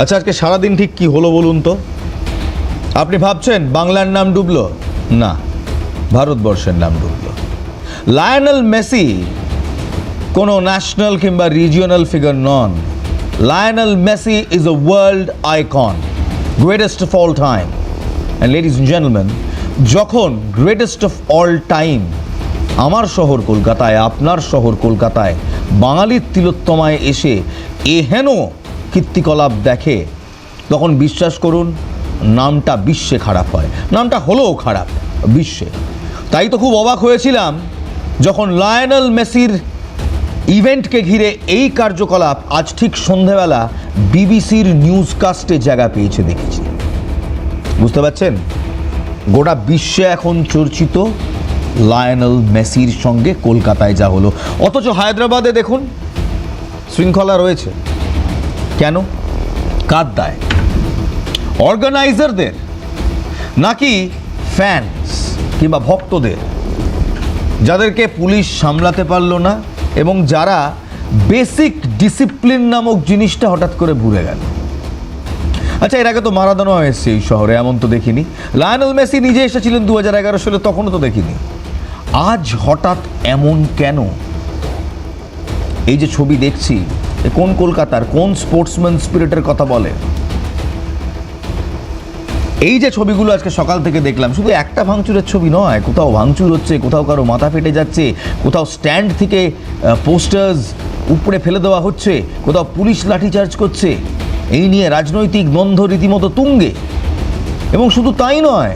আচ্ছা আজকে সারাদিন ঠিক কি হলো বলুন তো? আপনি ভাবছেন বাংলার নাম ডুবলো? না, ভারতবর্ষের নাম ডুবলো। লায়নেল মেসি কোনো ন্যাশনাল কিংবা regional figure non. Lionel Messi is a world icon greatest of all time and ladies gentleman যখন গ্রেটেস্ট অফ অল টাইম আমার শহর কলকাতায়, আপনার শহর কলকাতায় বাঙালির তিলোত্তমায় এসে এহেন কীর্তিকলাপ দেখে তখন বিশ্বাস করুন, নামটা বিশ্বে খারাপ হয়। নামটা হলেও খারাপ, বিশ্বে। তাই তো খুব অবাক হয়েছিলাম যখন লায়নেল মেসির ইভেন্টকে ঘিরে এই কার্যকলাপ আজ ঠিক সন্ধেবেলা বিবিসির নিউজকাস্টে জায়গা পেয়েছে দেখেছি। বুঝতে পারছেন? গোটা বিশ্বে এখন চর্চিত লায়নেল মেসির সঙ্গে কলকাতায় যা হলো। অথচ হায়দ্রাবাদে দেখুন, শৃঙ্খলা রয়েছে। কেন? কার দায়? অর্গানাইজারদের নাকি ফ্যান্স কিংবা ভক্তদের? যাদেরকে পুলিশ সামলাতে পারল না এবং যারা বেসিক ডিসিপ্লিন নামক জিনিসটা হঠাৎ করে ভুলে গেল? আচ্ছা এর আগে তো মারাদোনা এসছে এই শহরে, এমন তো দেখিনি। লায়নেল মেসি নিজে এসেছিলেন দু হাজার এগারো সালে, তখনও তো দেখিনি। আজ হঠাৎ এমন কেন? এই যে ছবি দেখছি কোন কলকাতার কোন স্পোর্টসম্যান স্পিরিটের কথা বলে? এই যে ছবিগুলো আজকে সকাল থেকে দেখলাম, শুধু একটা ভাঙচুরের ছবি নয়, কোথাও ভাঙচুর হচ্ছে, কোথাও কারও মাথা ফেটে যাচ্ছে, কোথাও স্ট্যান্ড থেকে পোস্টার্স উপরে ফেলে দেওয়া হচ্ছে, কোথাও পুলিশ লাঠিচার্জ করছে, এই নিয়ে রাজনৈতিক দ্বন্দ্ব রীতিমতো তুঙ্গে। এবং শুধু তাই নয়,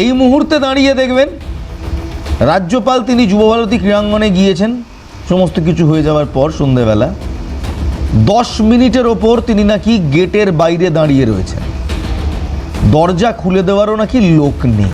এই মুহূর্তে দাঁড়িয়ে দেখবেন, রাজ্যপাল তিনি যুবভারতী ক্রীড়াঙ্গনে গিয়েছেন, সমস্ত কিছু হয়ে যাওয়ার পর সন্ধেবেলা। দশ মিনিটের ওপর তিনি নাকি গেটের বাইরে দাঁড়িয়ে রয়েছেন। দরজা খুলে দেওয়ারও নাকি লোক নেই।